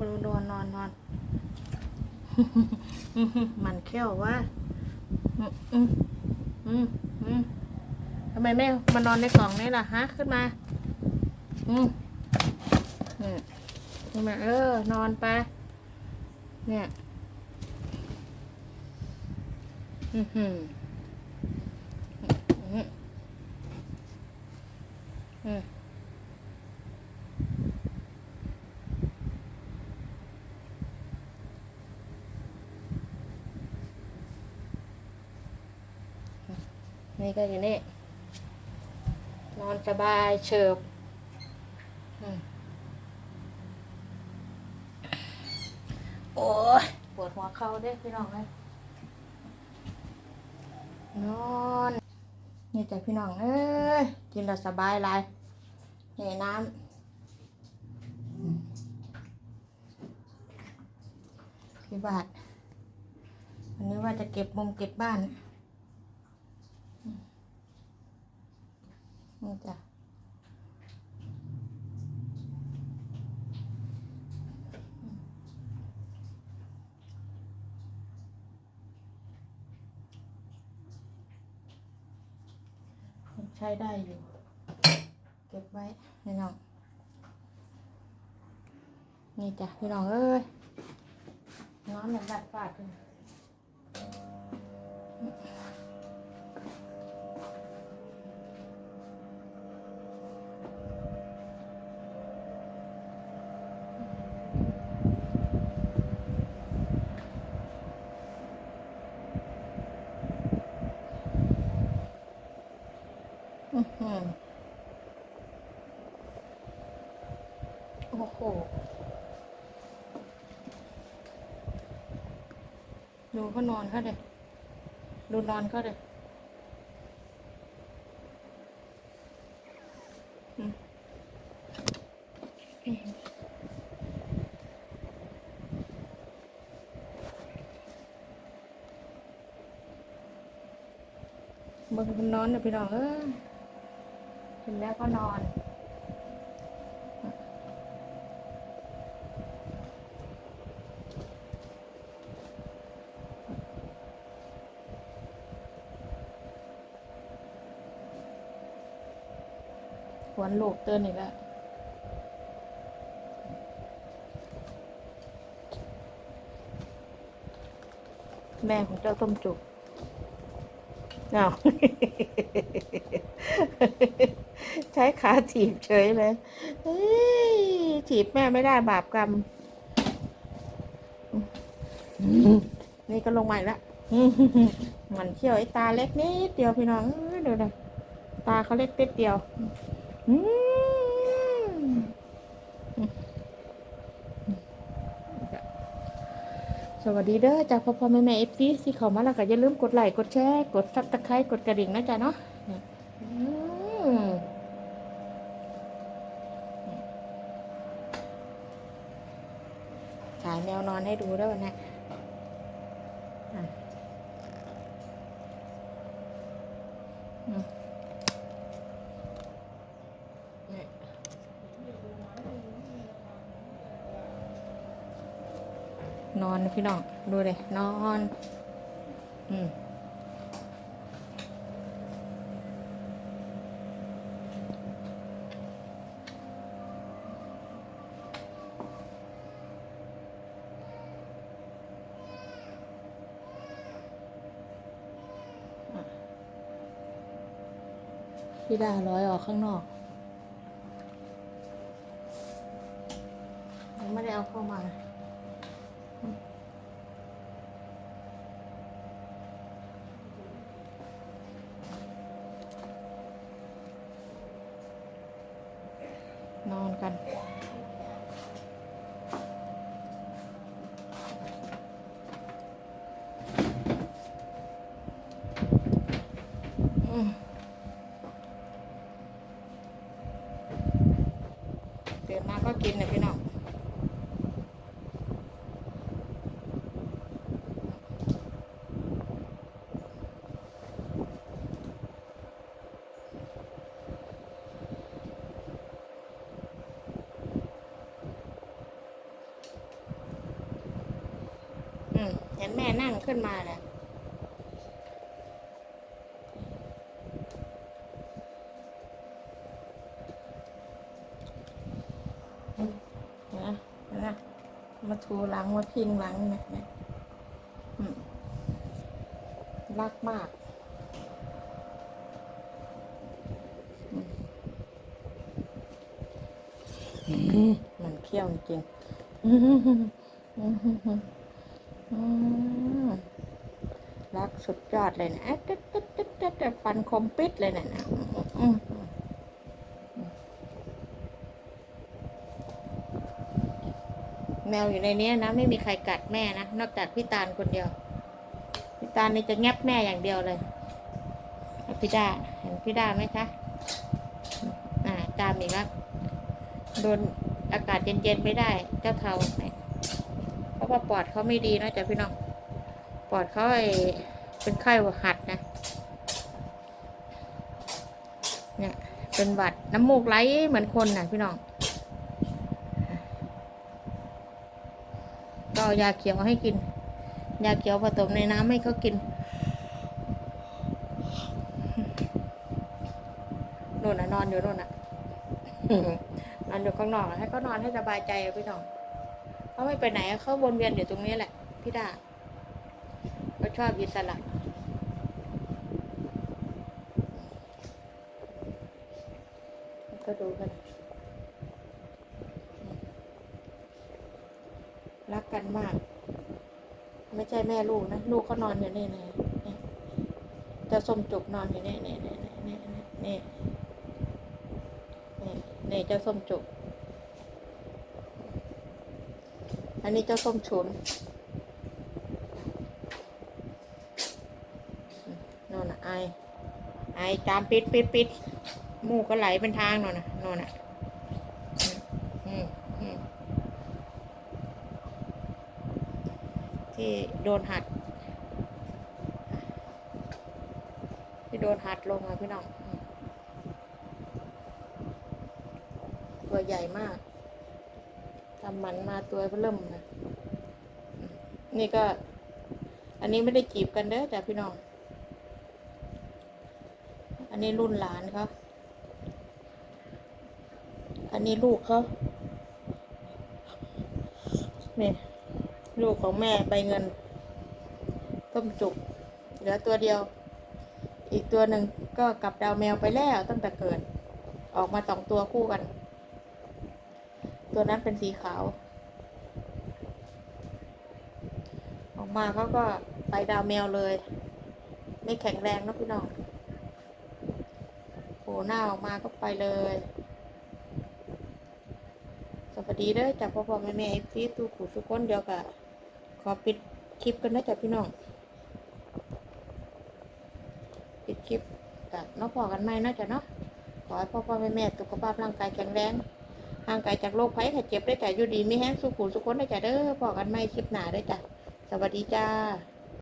มาดูนอนนอนนอนมันเขี้ยววะอืมอืมอืมอืมทำไมไม่มานอนในกล่องนี่ล่ะฮะ ขึ้นมา อืมอืมขึ้นมาเออ นอนไป เนี่ย อือหืออืมอื นี่ก็อยู่นี่ นอนสบายเฉิบโอ้ยปวดหัวเข่าเด้พี่น้องเลยนอนนี่จ้ะพี่น้องเอ้ยกินแล้วสบายหลยนี่น้ำพี่บาทวันนี้ว่าจะเก็บมุมเก็บบ้านอืม นี่จ้ะใช้ได้อยู่ เก็บไว้พี่น้อง นี่จ้ะพี่น้องเอ้ยนอนแบบดัดฟาดเลย โอ้โห ดูเขานอนเขาเลยดูนอนเขาเลยอืมอืมเบิ่งคนนอนเนี่ยพี่น้องเอ้ย กินแล้วก็นอน หวนลูกเตือนอีกแล้วแม่ของเจ้าส้มจุกเอา ช้ขาถีบเฉยเลยเฮ้ยถีบแม่ไม่ได้บาปกรรม นี่ก็ลงใหม่ละมันเที่ยวไอ้ตาเล็กนิดเดียวพี่น้องเอ้ยดูนะตาเขาเล็กนิดเดียวสวัสดีเด้อจากพ่อพ่อแม่แม่เอฟซีที่เข้ามาแล้วก็อย่าลืมกดไลค์กดแชร์กดซับสไครต์กดกระดิ่งนะจ๊ะเนาะอืม ฉายแมวนอนให้ดูด้วยนะอะอืมนี่นอนพี่น้อง ดูเลย นอน อืม พี่ดาร้อยออกข้างนอกยังไม่ได้เอาเข้ามานอนกัน อืมตื่นมาก็กินนะพี่น้อง อ แม่นั่งขึ้นมาและนะนะมาถูหลังมาพิงหลังเนี่ยนี่ยอืมรักมากมันเคี้ยวจริง รักสุดยอดเลยนะตึ๊ดตึ๊ดตึ๊ดตึ๊ดฟันคมปิดเลยนะนะแมวอยู่ในนี้นะ ไม่มีใครกัดแม่นะ นอกจากพี่ตาลคนเดียว พี่ตาลนี่จะแงบแม่อย่างเดียวเลยพี่ดาเห็นพี่ดาไหมคะอ่าตามอีกแล้วโดนอากาศเย็นๆไม่ได้ เจ้าเทาเนี่ยเพราะ ว่าปอดเขาไม่ดีนะจ๊ะพี่น้อง ปอดเขาไอเป็นไข้หวัดหัดนะ เนี่ย เป็นหวัดน้ำมูกไหลเหมือนคนน่ะพี่น้อง ก็ยาเขียวให้กิน ยาเขียวผสมในน้ำให้เขากินนู่นน่ะนอนอยู่นู่นน่ะนอนอยู่ข้างนอกอให้เขานอนให้สบายใจพี่น้อง เขาไม่ไปไหนเขาวนเวียนอยู่ตรงนี้แหละพี่ดาเขาชอบอิสระก็ดูกัน รักกันมาก ไม่ใช่แม่ลูกนะ ลูกเขานอนอยู่นี่นี่จะส้มจุกนอนอยู่นี่นี่นี่นี่นี่นี่นี่จะส้มจุก อันนี้เจ้าส้มฉุนนั่นน่ะไอ ไอจามปิดปิดปิดมูกก็ไหลเป็นทางนั่นน่ะนั่นน่ะที่โดนหัด ที่โดนหัดลงอะพี่น้อง ตัวใหญ่มาก ทำหมันมาตัวเริ่มนะนี่ก็ อันนี้ไม่ได้จีบกันเด้อจ้ะพี่น้อง อันนี้รุ่นหลานเขาอันนี้ลูกเขานี่ลูกของแม่ใบเงิน ต้มจุก เหลือตัวเดียว อีกตัวหนึ่งก็กลับดาวแมวไปแล้วตั้งแต่เกิด ออกมาสองตัวคู่กัน ตัวนั้นเป็นสีขาว ออกมาเขาก็ไปดาวแมวเลย ไม่แข็งแรงนะพี่น้องโผล่หน้าออกมาก็ไปเลย สวัสดีเด้อจากพ่อพ่อแม่แม่ฟีตูขู่ทุกคนเดียวกับขอปิดคลิปกันนะจ๊ะพี่น้อง ปิดคลิปกับน้องพอกันไหมนะจ๊ะเนาะขอให้พ่อพ่อแม่แม่สุขภาพร่างกายแข็งแรง ห่างไกลจากโรคภัยไข้เจ็บได้จ้ะอยู่ดีไม่แห้งสุขุสุขคนได้จ้ะเด้อพอกันไหมคลิปหนาได้จ้ะสวัสดีจ้า